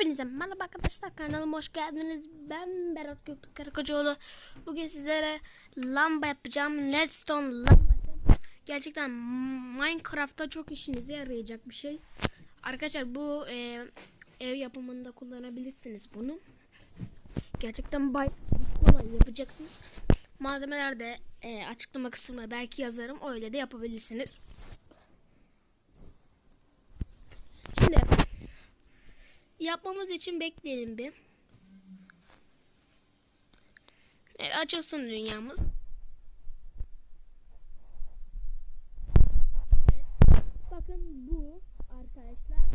Hepinize merhaba arkadaşlar kanalıma hoş geldiniz. Ben Berat Göktürk Karakocaoğlu. Bugün sizlere lamba yapacağım. Redstone lambası. Gerçekten Minecraft'ta çok işinize yarayacak bir şey. Arkadaşlar bu e, ev yapımında kullanabilirsiniz bunu. Gerçekten bay kolay yapacaksınız. Malzemeler de e, açıklama kısmına belki yazarım. Öyle de yapabilirsiniz. Şimdi yapmamız için bekleyelim bir. Evet, açılsın dünyamız. Bakın bu arkadaşlar.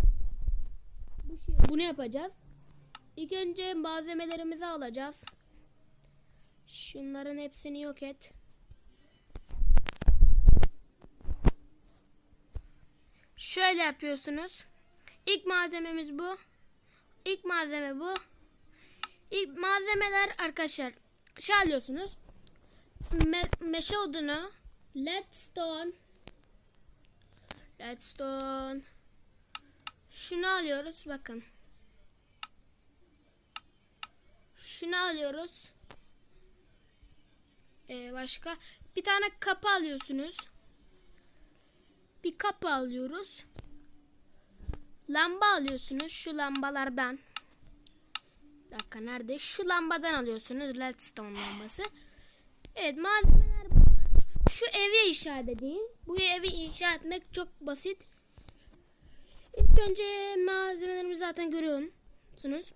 Bu şey, bunu yapacağız. İlk önce malzemelerimizi alacağız. Şunların hepsini yok et. Şöyle yapıyorsunuz. İlk malzememiz bu. İlk malzeme bu. İlk malzemeler arkadaşlar şey alıyorsunuz. Me meşe odunu, redstone, redstone. Şunu alıyoruz bakın. Şunu alıyoruz. Ee, başka bir tane kapı alıyorsunuz. Bir kapı alıyoruz. Lamba alıyorsunuz şu lambalardan. Bir dakika nerede? Şu lambadan alıyorsunuz redstone lambası. Evet malzemeler bunlar. Şu evi inşa edeceğiz. Bu evi inşa etmek çok basit. İlk önce malzemelerimizi zaten görüyorsunuz.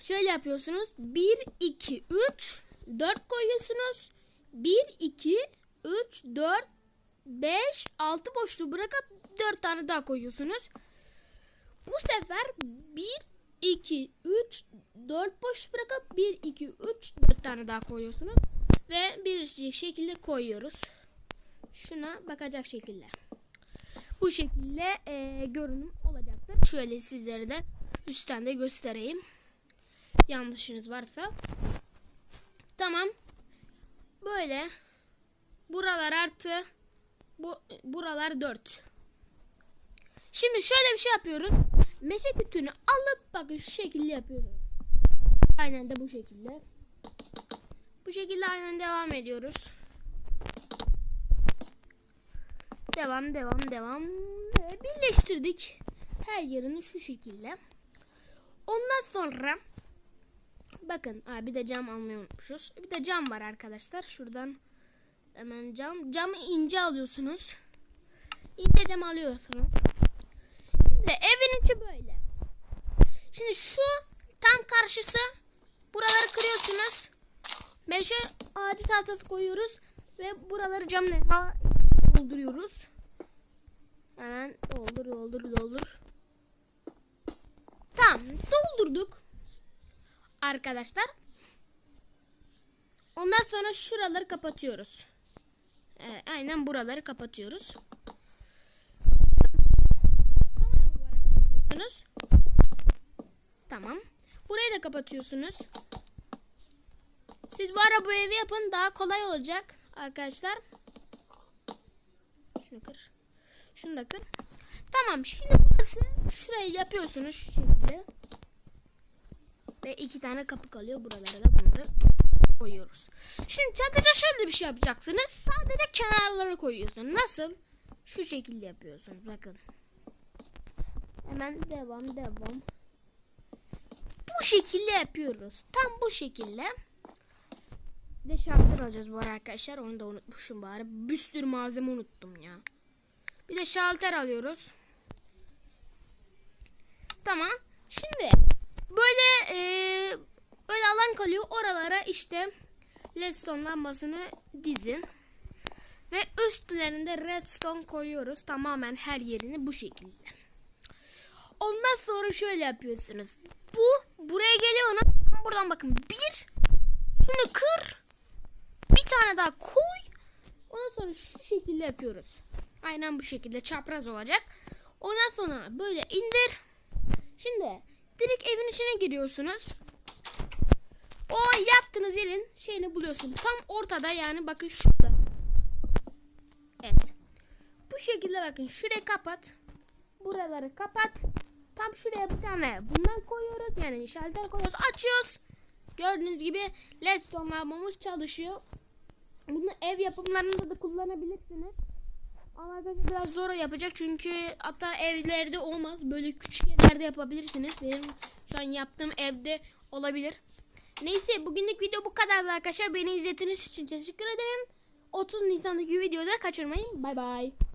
Şöyle yapıyorsunuz. 1, 2, 3, 4 koyuyorsunuz. 1, 2, 3, 4, 5, 6 boşluğu bırakıp 4 tane daha koyuyorsunuz. Bu sefer 1, 2, 3, 4 boş bırakıp 1, 2, 3, 4 tane daha koyuyorsunuz. Ve bir şekilde koyuyoruz. Şuna bakacak şekilde. Bu şekilde e, görünüm olacaktır. Şöyle sizlere de üstten de göstereyim. Yanlışınız varsa. Tamam. Böyle. Buralar artı. Bu, buralar 4. Şimdi şöyle bir şey yapıyoruz. Meşe kütüğünü alıp bakın şu şekilde yapıyoruz. Aynen de bu şekilde. Bu şekilde aynen devam ediyoruz. Devam devam devam. Ve birleştirdik. Her yerini şu şekilde. Ondan sonra bakın aa, bir de cam almayı unutmuşuz. Bir de cam var arkadaşlar. Şuradan hemen cam. Camı ince alıyorsunuz. İnce cam alıyorsunuz. Şimdi evin içi böyle. Şimdi şu tam karşısı buraları kırıyorsunuz. Meşe ağacı tahtası koyuyoruz ve buraları camla dolduruyoruz. Hemen doldur doldur doldur. Tamam doldurduk. Arkadaşlar. Ondan sonra şuraları kapatıyoruz. Evet, aynen buraları kapatıyoruz. kapatıyorsunuz. Tamam. Burayı da kapatıyorsunuz. Siz bu ara evi yapın daha kolay olacak arkadaşlar. Şunu kır. Şunu da kır. Tamam şimdi burası şurayı yapıyorsunuz şekilde. Ve iki tane kapı kalıyor. Buralara da bunları koyuyoruz. Şimdi sadece şöyle bir şey yapacaksınız. Sadece kenarları koyuyorsunuz. Nasıl? Şu şekilde yapıyorsunuz. Bakın. Hemen devam devam. Şekilde yapıyoruz. Tam bu şekilde. De şalter alacağız bu arkadaşlar. Onu da unutmuşum bari. Bir sürü malzeme unuttum ya. Bir de şalter alıyoruz. Tamam. Şimdi böyle e, böyle alan kalıyor. Oralara işte redstone lambasını dizin. Ve üstlerinde redstone koyuyoruz. Tamamen her yerini bu şekilde. Ondan sonra şöyle yapıyorsunuz. Bu buraya geliyor ona. Buradan bakın. Bir. Şunu kır. Bir tane daha koy. Ondan sonra şu şekilde yapıyoruz. Aynen bu şekilde çapraz olacak. Ondan sonra böyle indir. Şimdi direkt evin içine giriyorsunuz. O yaptığınız yerin şeyini buluyorsun. Tam ortada yani bakın şurada. Evet. Bu şekilde bakın şurayı kapat. Buraları kapat. Tam şuraya bir tane bundan koyuyoruz. Yani şalter koyuyoruz. Açıyoruz. Gördüğünüz gibi Redstone lambamız çalışıyor. Bunu ev yapımlarında da kullanabilirsiniz. Ama biraz zor yapacak çünkü hatta evlerde olmaz. Böyle küçük evlerde yapabilirsiniz. Benim şu an yaptığım evde olabilir. Neyse bugünlük video bu kadar arkadaşlar. Beni izlediğiniz için teşekkür ederim. 30 Nisan'daki videoda kaçırmayın. Bay bay.